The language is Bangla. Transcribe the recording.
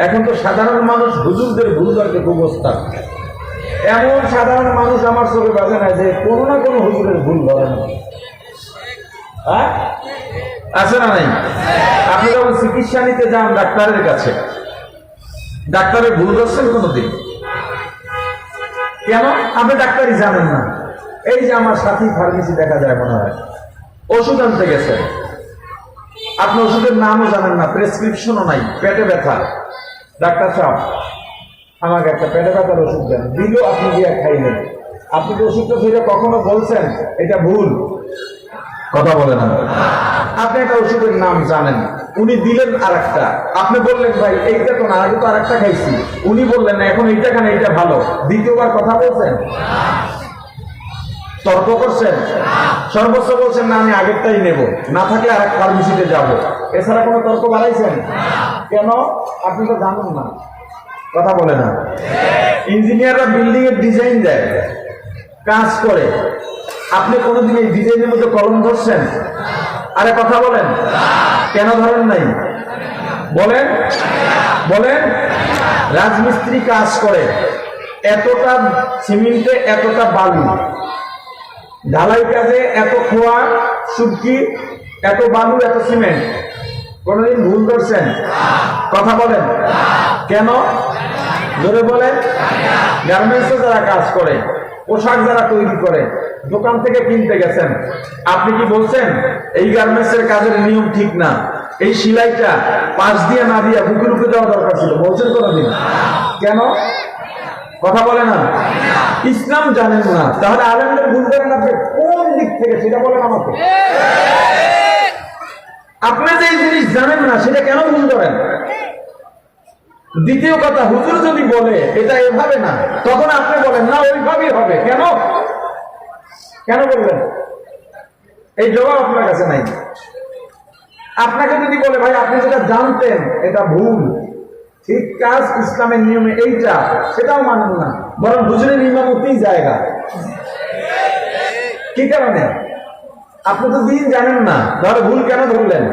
এখন তো সাধারণ মানুষ হুজুরদের ভুল ধরতে অবস্থা এমন সাধারণ মানুষ আমার চোখে বাজে না যে কোনো না কোনো হুজুরের ভুল ধরে না। হ্যাঁ? আছে না নাই? আপনি যখন চিকিৎসা নিতে যান ডাক্তারের কাছে ডাক্তারের ভুল ধরছেন কোনোদিন? কেন? আপনি ডাক্তারই জানেন না। এই যে আমার সাথী ফার্মেসি দেখা যায় মনে হয়, ওষুধ আনতে গেছে। আপনি ওষুধের নামও জানেন না, প্রেসক্রিপশনও নাই, পেটে ব্যথা। ডাক্তার সাহেব আমাকে একটা পেটে ব্যথার ওষুধ দেন। দিল আপনি গিয়ে খাইলেন। আপনি তো ওষুধটা ধরে কখনো বলছেন এটা ভুল। কথা বলে না। আপনি একটা ওষুধের নাম জানেন। উনি দিলেন আর একটা আপনি বললেন ভাই এইটা তো না আগে তো আর একটা খাইছি। উনি বললেন না এখন এইটা খান এইটা ভালো। দ্বিতীয়বার কথা বলছেন? তর্ক করছেন? সর্বোচ্চ বলছেন, না, আমি আগেরটাই নেব। না থাকলে আর এক ফার্মেসিতে যাব। এছাড়া কোনো তর্ক বাড়াইছেন? কেন? আপনি তো জানেন না। কথা বলে না। ইঞ্জিনিয়াররা বিল্ডিং এর ডিজাইন দেয়, কাজ করে। আপনি কোনোদিন এই ডিজাইনের মধ্যে কলম ধরছেন? আরে, কথা বলেন। কেন ধরেন নাই? বলেন। বলেন। রাজমিস্ত্রি কাজ করে। এতটা সিমেন্টে, এতটা বালু। ঢালাই কাজে এত খোয়া সুটকি এত বালু এত সিমেন্ট। কোনদিন ভুল করছেন? কথা বলেন। কেন? ধরে বলেন। গার্মেন্টসে যারা কাজ করে, পোশাক যারা তৈরি করে, দোকান থেকে কিনতে গেছেন, আপনি কি বলছেন, এই গার্মেন্টসের কাজের নিয়ম ঠিক না? এই সেলাইটা পাশ দিয়ে না দিয়ে বুকের উপরে দেওয়া দরকার ছিল, বলছেন কোনোদিন? কেন? কথা বলে না। ইসলাম জানেন না। তাহলে আলেমদের ভুল করেন আপনি কোন দিক থেকে? সেটা বলেন আমাকে। আপনি যে জিনিস জানেন না, সেটা কেন ভুল করেন? দ্বিতীয় কথা, হুজুর যদি বলে, এটা এভাবে না, তখন আপনি বলেন, না, ওইভাবেই হবে। কেন? কেন বলবেন এই জবাব আপনার কাছে নাই। আপনাকে যদি বলে, ভাই, আপনি যেটা জানতেন, এটা ভুল। ঠিক কাজ ইসলামের নিয়মে এইটা, সেটাও মানব না। বরং হুজুরের ইমামতিই জায়গা। কি কারণে? আপনি তো দিন জানেন না। ধর ভুল কেন ধরলেন?